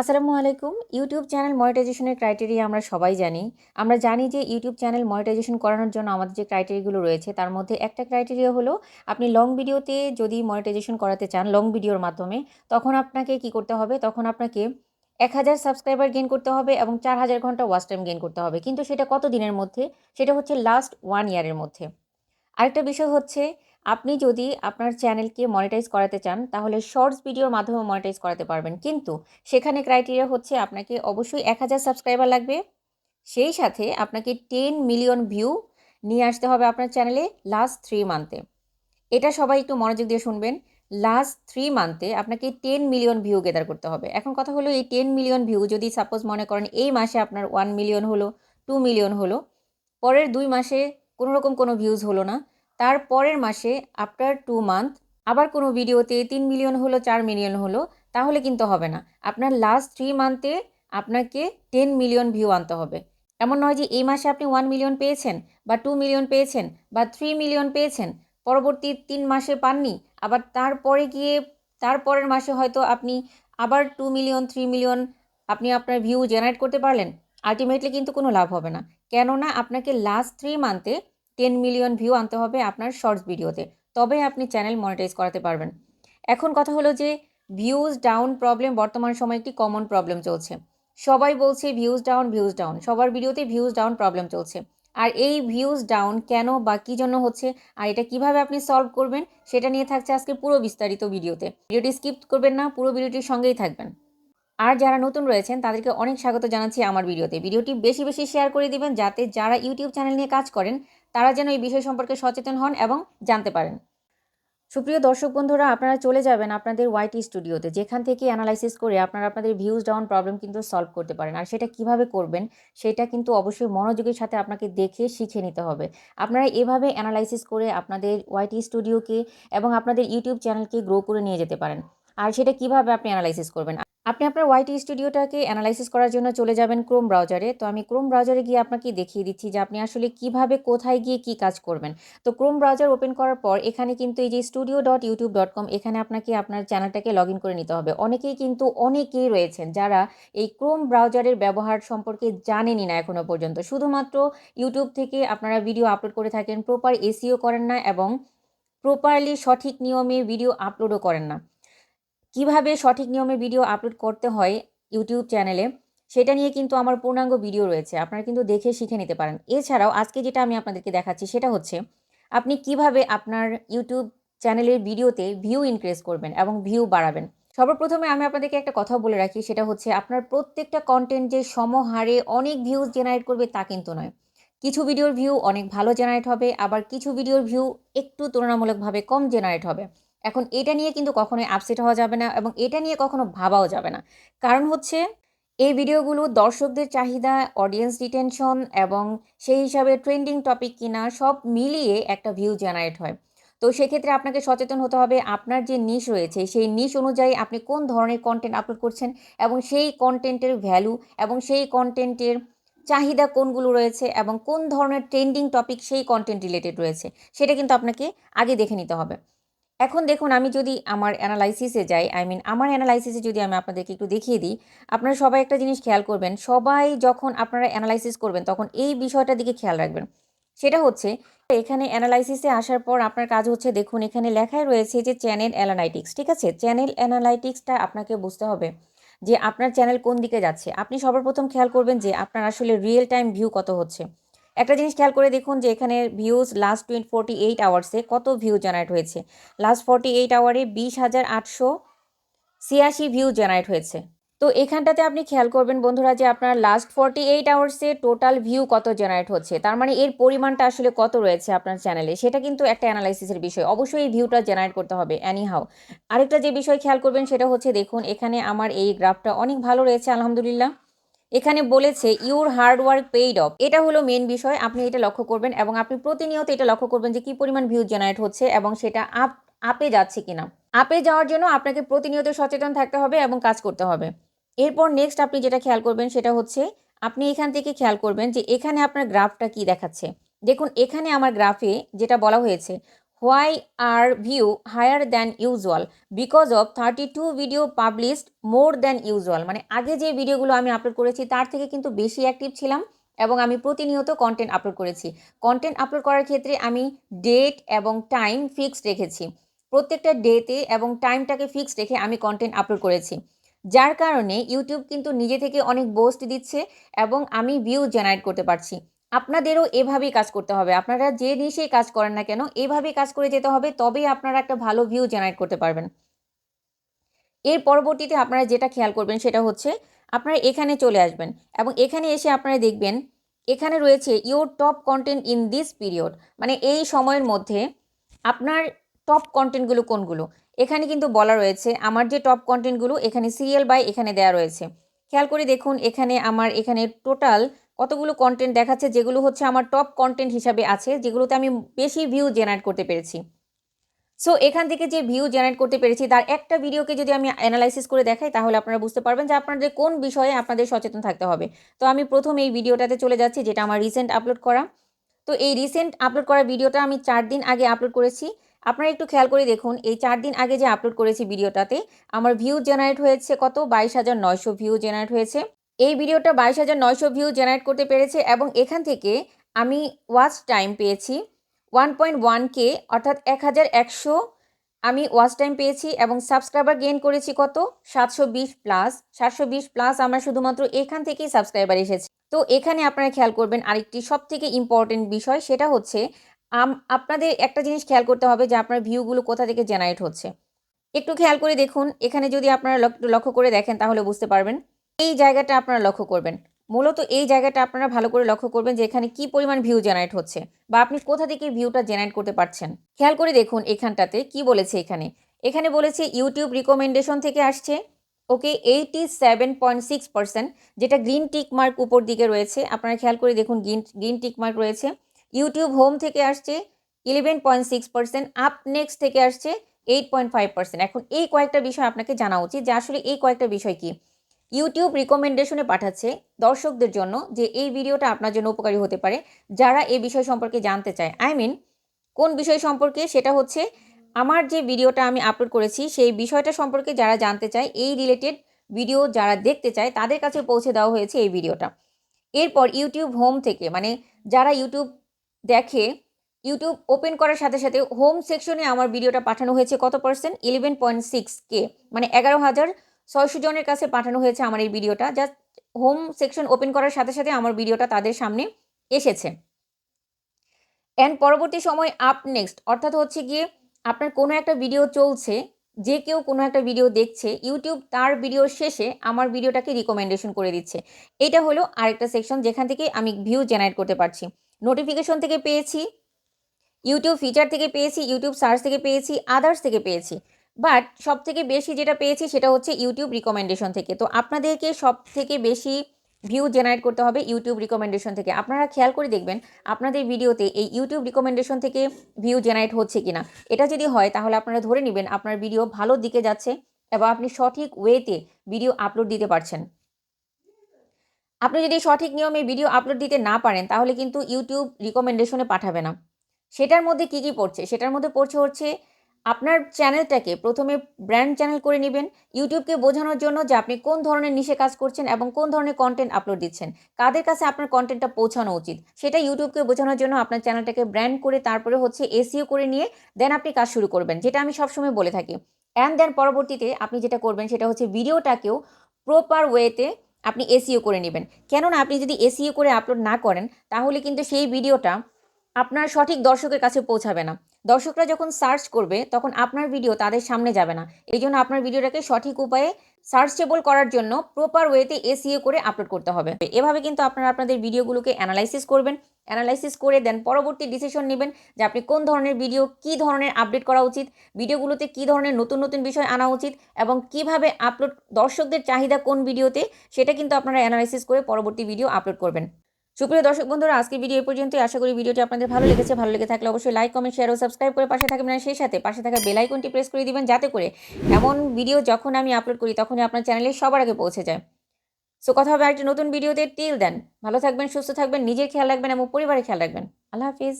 আসসালামু আলাইকুম। YouTube channel মনিটাইজেশনের ক্রাইটেরিয়া আমরা সবাই জানি। আমরা জানি যে ইউটিউব চ্যানেল মনিটাইজেশন করানোর জন্য আমাদের যে ক্রাইটেরিয়াগুলো রয়েছে, তার মধ্যে একটা ক্রাইটেরিয়া হলো, আপনি লং ভিডিওতে যদি মনিটাইজেশন করাতে চান, লং ভিডিওর মাধ্যমে, তখন আপনাকে কি করতে হবে? তখন আপনাকে এক হাজার সাবস্ক্রাইবার গেইন করতে হবে এবং চার হাজার ঘণ্টা ওয়াচ টাইম গেইন করতে হবে। কিন্তু সেটা কত দিনের মধ্যে? সেটা হচ্ছে লাস্ট ওয়ান ইয়ারের মধ্যে। আরেকটা বিষয় হচ্ছে আপনি যদি আপনার চ্যানেলকে মনিটাইজ করাতে চান, তাহলে শর্টস ভিডিওর মাধ্যমে মনিটাইজ করাতে পারবেন। কিন্তু সেখানে ক্রাইটেরিয়া হচ্ছে আপনাকে অবশ্যই এক হাজার সাবস্ক্রাইবার লাগবে। সেই সাথে আপনাকে টেন মিলিয়ন ভিউ নিয়ে আসতে হবে আপনার চ্যানেলে লাস্ট থ্রি মান্থে এটা সবাই একটু মনোযোগ দিয়ে শুনবেন। লাস্ট থ্রি মান্থে আপনাকে টেন মিলিয়ন ভিউ গেদার করতে হবে। এখন কথা হলো, এই টেন মিলিয়ন ভিউ যদি সাপোজ মনে করেন এই মাসে আপনার ওয়ান মিলিয়ন হলো টু মিলিয়ন হলো, পরের দুই মাসে কোনো রকম কোনো ভিউজ হলো না তার পরের মাসে আফটার টু মান্থ আবার কোনো ভিডিওতে তিন মিলিয়ন হলো, চার মিলিয়ন হলো, তাহলে কিন্তু হবে না। আপনার লাস্ট থ্রি মান্থে আপনাকে টেন মিলিয়ন ভিউ আনতে হবে। এমন নয় যে এই মাসে আপনি ওয়ান মিলিয়ন পেয়েছেন, বা টু মিলিয়ন পেয়েছেন, বা থ্রি মিলিয়ন পেয়েছেন, পরবর্তী তিন মাসে পাননি, আবার তারপরে গিয়ে তারপরের মাসে হয়তো আপনি আবার টু মিলিয়ন থ্রি মিলিয়ন আপনি আপনার ভিউ জেনারেট করতে পারলেন আলটিমেটলি কিন্তু কোনো লাভ হবে না। কেননা আপনাকে লাস্ট থ্রি মান্থে টেন মিলিয়ন ভিউ আনতে হবে আপনার শর্টস ভিডিওতে তবে আপনি চ্যানেল মনিটাইজ করাতে পারবেন। এখন কথা হলো যে, ভিউজ ডাউন প্রবলেম বর্তমান সময়ে একটি কমন প্রবলেম চলছে। সবাই বলছে ভিউজ ডাউন ভিউজ ডাউন, সবার ভিডিওতে ভিউজ ডাউন প্রবলেম চলছে। আর এই ভিউজ ডাউন কেন বা কী জন্য হচ্ছে, আর এটা কীভাবে আপনি সলভ করবেন, সেটা নিয়ে থাকছে আজকে পুরো বিস্তারিত ভিডিওতে। ভিডিওটি স্কিপ করবেন না, পুরো ভিডিওটির সঙ্গেই থাকবেন। আর যারা নতুন রয়েছেন, তাদেরকে অনেক স্বাগত জানাচ্ছি আমার ভিডিওতে। ভিডিওটি বেশি বেশি শেয়ার করে দিবেন, যাতে যারা ইউটিউব চ্যানেল নিয়ে কাজ করেন, তারা যেন এই বিষয় সম্পর্কে সচেতন হন এবং জানতে পারেন। সুপ্রিয় দর্শক বন্ধুরা, আপনারা চলে যাবেন আপনাদের ওয়াইটি স্টুডিওতে যেখান থেকে অ্যানালাইসিস করে আপনারা আপনাদের ভিউজ ডাউন প্রবলেম কিন্তু সলভ করতে পারেন। আর সেটা কীভাবে করবেন, সেটা কিন্তু অবশ্যই মনোযোগের সাথে আপনাকে দেখে শিখে নিতে হবে। আপনারা এভাবে অ্যানালাইসিস করে আপনাদের ওয়াইটি স্টুডিওকে এবং আপনাদের ইউটিউব চ্যানেলকে গ্রো করে নিয়ে যেতে পারেন। আর সেটা কীভাবে আপনি অ্যানালাইসিস করবেন? আপনি আপনার ওয়াইটি স্টুডিওটাকে অ্যানালাইসিস করার জন্য চলে যাবেন ক্রোম ব্রাউজারে তো আমি ক্রোম ব্রাউজারে গিয়ে আপনাকে দেখিয়ে দিচ্ছি যে আপনি আসলে কীভাবে কোথায় গিয়ে কি কাজ করবেন। তো ক্রোম ব্রাউজার ওপেন করার পর এখানে কিন্তু এই যে studio dot YouTube dot com এখানে আপনাকে আপনার চ্যানেলটাকে লগ ইন করে নিতে হবে। অনেকেই কিন্তু অনেকেই রয়েছেন যারা এই ক্রোম ব্রাউজারের ব্যবহার সম্পর্কে জানেনই না এখনও পর্যন্ত। শুধুমাত্র ইউটিউব থেকে আপনারা ভিডিও আপলোড করে থাকেন প্রপার এসিও করেন না এবং প্রপারলি সঠিক নিয়মে ভিডিও আপলোডও করেন না। কীভাবে সঠিক নিয়মে ভিডিও আপলোড করতে হয় ইউটিউব চ্যানেলে সেটা নিয়ে কিন্তু আমার পূর্ণাঙ্গ ভিডিও রয়েছে। আপনারা কিন্তু দেখে শিখে নিতে পারেন। এছাড়াও আজকে যেটা আমি আপনাদেরকে দেখাচ্ছি, সেটা হচ্ছে আপনি কীভাবে আপনার ইউটিউব চ্যানেলের ভিডিওতে ভিউ ইনক্রিজ করবেন এবং ভিউ বাড়াবেন। সর্বপ্রথমে আমি আপনাদেরকে একটা কথা বলে রাখি, সেটা হচ্ছে আপনার প্রত্যেকটা কন্টেন্ট যে সমহারে অনেক ভিউজ জেনারেট করবে তা কিন্তু নয়। কিছু ভিডিওর ভিউ অনেক ভালো জেনারেট হবে, আবার কিছু ভিডিওর ভিউ একটু তুলনামূলকভাবে কম জেনারেট হবে। এখন এটা নিয়ে কিন্তু কখনোই আপসেট হওয়া যাবে না এবং এটা নিয়ে কখনো ভাবাও যাবে না। কারণ হচ্ছে, এই ভিডিওগুলো দর্শকদের চাহিদা অডিয়েন্স রিটেনশন এবং সেই হিসাবে ট্রেন্ডিং টপিক কিনা সব মিলিয়ে একটা ভিউ জেনারেট হয়। তো সেক্ষেত্রে আপনাকে সচেতন হতে হবে, আপনার যে নিশ রয়েছে, সেই নিশ অনুযায়ী আপনি কোন ধরনের কন্টেন্ট আপলোড করছেন এবং সেই কন্টেন্টের ভ্যালু এবং সেই কন্টেন্টের চাহিদা কোনগুলো রয়েছে এবং কোন ধরনের ট্রেন্ডিং টপিক সেই কন্টেন্ট রিলেটেড রয়েছে, সেটা কিন্তু আপনাকে আগে দেখে নিতে হবে। এখন দেখুন, আমি যদি আমার অ্যানালাইসিসে যাই আই মিন আমার অ্যানালাইসিসে যদি আমি আপনাদেরকে একটু দেখিয়ে দিই, আপনারা সবাই একটা জিনিস খেয়াল করবেন, সবাই যখন আপনারা অ্যানালাইসিস করবেন, তখন এই বিষয়টার দিকে খেয়াল রাখবেন। সেটা হচ্ছে, এখানে অ্যানালাইসিসে আসার পর আপনার কাজ হচ্ছে, দেখুন, এখানে লেখাই রয়েছে যে চ্যানেল অ্যানালাইটিক্স ঠিক আছে? চ্যানেল অ্যানালাইটিক্সটা আপনাকে বুঝতে হবে যে আপনার চ্যানেল কোন দিকে যাচ্ছে। আপনি সর্বপ্রথম খেয়াল করবেন যে আপনার আসলে রিয়েল টাইম ভিউ কত হচ্ছে। একটা জিনিস খেয়াল করে দেখুন যে এখানে views last twenty forty eight আওয়ার্সে কত ভিউ জেনারেট হয়েছে? লাস্ট ফর্টি এইট আওয়ারে বিশ হাজার আটশো ছিয়াশি ভিউ জেনারেট হয়েছে। তো এখানটাতে আপনি খেয়াল করবেন বন্ধুরা যে আপনার লাস্ট ফর্টি এইট আওয়ার্সে টোটাল ভিউ কত জেনারেট হচ্ছে? তার মানে এর পরিমাণটা আসলে কত রয়েছে আপনার চ্যানেলে সেটা কিন্তু একটা অ্যানালাইসিসের বিষয়। অবশ্যই এই ভিউটা জেনারেট করতে হবে অ্যানি হাউ আরেকটা যে বিষয় খেয়াল করবেন সেটা হচ্ছে দেখুন, এখানে আমার এই গ্রাফটা অনেক ভালো রয়েছে, আলহামদুলিল্লাহ। এখানে বলেছে your hard work paid off এটা হলো মেন বিষয়, আপনি এটা লক্ষ্য করবেন এবং আপনি প্রতিনিয়ত এটা লক্ষ্য করবেন যে কী পরিমাণ ভিউ জেনারেট হচ্ছে এবং সেটা আপ আপে যাচ্ছে কিনা। আপে যাওয়ার জন্য আপনাকে প্রতিনিয়ত সচেতন থাকতে হবে এবং কাজ করতে হবে। এরপর নেক্সট আপনি যেটা খেয়াল করবেন সেটা হচ্ছে, আপনি এখান থেকে খেয়াল করবেন যে এখানে আপনার গ্রাফটা কি দেখাচ্ছে। দেখুন, এখানে আমার গ্রাফে যেটা বলা হয়েছে why are view higher than usual because of thirty two video published more than usual মানে আগে যে ভিডিওগুলো আমি আপলোড করেছি, তার থেকে কিন্তু বেশি অ্যাক্টিভ ছিলাম এবং আমি প্রতিনিয়ত কন্টেন্ট আপলোড করেছি। কন্টেন্ট আপলোড করার ক্ষেত্রে আমি ডেট এবং টাইম ফিক্সড রেখেছি। প্রত্যেকটা ডেতে এবং টাইমটাকে ফিক্সড রেখে আমি কন্টেন্ট আপলোড করেছি। যার কারণে ইউটিউব কিন্তু নিজে থেকে অনেক বোস্ট দিচ্ছে এবং আমি ভিউ জেনারেট করতে পারছি। আপনাদেরও এভাবেই কাজ করতে হবে। আপনারা যে নিশেই কাজ করেন না কেন, এভাবেই কাজ করে যেতে হবে, তবেই আপনারা একটা ভালো ভিউ জেনারেট করতে পারবেন। এর পরবর্তীতে আপনারা যেটা খেয়াল করবেন সেটা হচ্ছে, আপনারা এখানে চলে আসবেন এবং এখানে এসে আপনারা দেখবেন, এখানে রয়েছে your top content in this period মানে এই সময়ের মধ্যে আপনার টপ কন্টেন্টগুলো কোনগুলো? এখানে কিন্তু বলা রয়েছে, আমার যে টপ কন্টেন্টগুলো এখানে সিরিয়াল বাই এখানে দেওয়া রয়েছে। খেয়াল করে দেখুন, এখানে আমার, এখানে টোটাল কতগুলো কন্টেন্ট দেখাচ্ছে, যেগুলো হচ্ছে আমার টপ কন্টেন্ট হিসাবে আছে, যেগুলোতে আমি বেশি ভিউ জেনারেট করতে পেরেছি। সো এখান থেকে যে ভিউ জেনারেট করতে পেরেছি, তার একটা ভিডিওকে যদি আমি অ্যানালাইসিস করে দেখাই, তাহলে আপনারা বুঝতে পারবেন যে আপনাদের কোন বিষয়ে আপনাদের সচেতন থাকতে হবে। তো আমি প্রথম এই ভিডিওটাতে চলে যাচ্ছি, যেটা আমার রিসেন্ট আপলোড করা। তো এই রিসেন্ট আপলোড করা ভিডিওটা আমি চার দিন আগে আপলোড করেছি। আপনারা একটু খেয়াল করে দেখুন, এই চার দিন আগে যে আপলোড করেছি ভিডিওটাতে আমার ভিউ জেনারেট হয়েছে কত? বাইশ হাজার নয়শো ভিউ জেনারেট হয়েছে। এই ভিডিওটা বাইশ হাজার নয়শো ভিউ জেনারেট করতে পেরেছে এবং এখান থেকে আমি ওয়াচ টাইম পেয়েছি ওয়ান পয়েন্ট ওয়ান কে অর্থাৎ এক হাজার একশো আমি ওয়াচ টাইম পেয়েছি এবং সাবস্ক্রাইবার গেইন করেছি কত? সাতশো বিশ প্লাস সাতশো বিশ প্লাস আমার শুধুমাত্র এখান থেকেই সাবস্ক্রাইবার এসেছে। তো এখানে আপনারা খেয়াল করবেন আরেকটি সব থেকে ইম্পর্টেন্ট বিষয়, সেটা হচ্ছে আপনাদের একটা জিনিস খেয়াল করতে হবে যে আপনার ভিউগুলো কোথা থেকে জেনারেট হচ্ছে। একটু খেয়াল করে দেখুন, এখানে যদি আপনারা লক্ষ্য করে দেখেন তাহলে বুঝতে পারবেন। এই জায়গাটা আপনারা লক্ষ্য করবেন। মূলত এই জায়গাটা আপনারা ভালো করে লক্ষ্য করবেন যে এখানে কি পরিমাণ ভিউ জেনারেট হচ্ছে বা আপনি কোথা থেকে ভিউটা জেনারেট করতে পারছেন। খেয়াল করে দেখুন এখানটাতে কি বলেছে এখানে। এখানে বলেছে ইউটিউব রিকমেন্ডেশন থেকে আসছে। Okay eighty seven point six percent যেটা গ্রিন টিক মার্ক উপর দিকে রয়েছে। আপনারা খেয়াল করে দেখুন গ্রিন গ্রিন টিক মার্ক রয়েছে। ইউটিউব হোম থেকে আসছে eleven point six percent up next থেকে আসছে এইট পয়েন্ট ফাইভ পার্সেন্ট এখন এই কয়েকটা বিষয় আপনাকে জানা উচিত যে আসলে এই কয়েকটা বিষয় কি। ইউটিউব রিকমেন্ডেশনে পাঠাচ্ছে দর্শকদের জন্য যে এই ভিডিওটা আপনার জন্য উপকারী হতে পারে, যারা এই বিষয় সম্পর্কে জানতে চায়। আই মিন কোন বিষয় সম্পর্কে? সেটা হচ্ছে আমার যে ভিডিওটা আমি আপলোড করেছি, সেই বিষয়টা সম্পর্কে যারা জানতে চায়, এই রিলেটেড ভিডিও যারা দেখতে চায়, তাদের কাছে পৌঁছে দেওয়া হয়েছে এই ভিডিওটা। এরপর ইউটিউব হোম থেকে মানে যারা ইউটিউব দেখে ইউটিউব ওপেন করার সাথে সাথে হোম সেকশনে আমার ভিডিওটা পাঠানো হয়েছে কত percent eleven point six K মানে এগারো হাজার ছয়শো জনের কাছে পাঠানো হয়েছে আমার এই ভিডিওটা। জাস্ট হোম সেকশন ওপেন করার সাথে সাথে আমার ভিডিওটা তাদের সামনে এসেছে। অ্যান্ড পরবর্তী সময় আপ নেক্সট অর্থাৎ হচ্ছে গিয়ে আপনার কোনো একটা ভিডিও চলছে, যে কেউ কোনো একটা ভিডিও দেখছে ইউটিউব তার ভিডিওর শেষে আমার ভিডিওটাকে রিকমেন্ডেশন করে দিচ্ছে। এটা হলো আরেকটা সেকশন যেখান থেকে আমি ভিউ জেনারেট করতে পারছি। নোটিফিকেশন থেকে পেয়েছি ইউটিউব ফিচার থেকে পেয়েছি ইউটিউব সার্চ থেকে পেয়েছি আদার্স থেকে পেয়েছি। বাট সব থেকে বেশি যেটা পেয়েছি সেটা হচ্ছে ইউটিউব রিকমেন্ডেশন থেকে। তো আপনাদেরকে সব থেকে বেশি ভিউ জেনারেট করতে হবে ইউটিউব রিকমেন্ডেশন থেকে। আপনারা খেয়াল করে দেখবেন, আপনাদের ভিডিওতে এই ইউটিউব রিকমেন্ডেশন থেকে ভিউ জেনারেট হচ্ছে কি না এটা যদি হয়, তাহলে আপনারা ধরে নেবেন আপনার ভিডিও ভালো দিকে যাচ্ছে এবং আপনি সঠিক ওয়েতে ভিডিও আপলোড দিতে পারছেন। আপনি যদি সঠিক নিয়মে ভিডিও আপলোড দিতে না পারেন, তাহলে কিন্তু ইউটিউব রিকমেন্ডেশনে পাঠাবে না। সেটার মধ্যে কী কী পড়ছে? সেটার মধ্যে পড়ছে হচ্ছে আপনার চ্যানেলটাকে প্রথমে ব্র্যান্ড চ্যানেল করে নেবেন, ইউটিউবকে বোঝানোর জন্য যে আপনি কোন ধরনের নিশে কাজ করছেন এবং কোন ধরনের কন্টেন্ট আপলোড দিচ্ছেন। কাদের কাছে আপনার কন্টেন্টটা পৌঁছানো উচিত, সেটা ইউটিউবকে বোঝানোর জন্য আপনার চ্যানেলটাকে ব্র্যান্ড করে তারপরে হচ্ছে এসিও করে নিয়ে দেন আপনি কাজ শুরু করবেন, যেটা আমি সবসময় বলে থাকি। অ্যান্ড দেন পরবর্তীতে আপনি যেটা করবেন সেটা হচ্ছে ভিডিওটাকেও প্রপার ওয়েতে আপনি এসিও করে নেবেন। কেননা আপনি যদি এসিও করে আপলোড না করেন, তাহলে কিন্তু সেই ভিডিওটা আপনার সঠিক দর্শকের কাছে পৌঁছাবে না। দর্শকরা যখন সার্চ করবে, তখন আপনার ভিডিও তাদের সামনে যাবে না। এই জন্য আপনার ভিডিওটাকে সঠিক উপায়ে সার্চেবল করার জন্য প্রপার ওয়েতে এসিএ করে আপলোড করতে হবে। এভাবে কিন্তু আপনারা আপনাদের ভিডিওগুলোকে অ্যানালাইসিস করবেন। অ্যানালাইসিস করে দেন পরবর্তী ডিসিশন নেবেন যে আপনি কোন ধরনের ভিডিও কি ধরনের আপডেট করা উচিত ভিডিওগুলোতে কি ধরনের নতুন নতুন বিষয় আনা উচিত এবং কীভাবে আপলোড দর্শকদের চাহিদা কোন ভিডিওতে সেটা কিন্তু আপনারা অ্যানালাইসিস করে পরবর্তী ভিডিও আপলোড করবেন। সুপ্রিয় দর্শক বন্ধুরা, আজকের ভিডিও এই পর্যন্তই। আশা করি ভিডিওটি আপনাদের ভালো লেগেছে। ভালো লেগে থাকলে অবশ্যই লাইক কমেন্ট শেয়ার ও সাবস্ক্রাইব করে পাশে থাকবেন সেই সাথে পাশে থাকা বেল আইকনটি প্রেস করে দিবেন যাতে করে এমন ভিডিও যখন আমি আপলোড করি, তখনই আপনার চ্যানেলে সবার আগে পৌঁছে যায়। সো কথা হবে একটা নতুন ভিডিওতে টিল দেন ভালো থাকবেন, সুস্থ থাকবেন, নিজের খেয়াল রাখবেন এবং পরিবারের খেয়াল রাখবেন। আল্লাহ হাফিজ।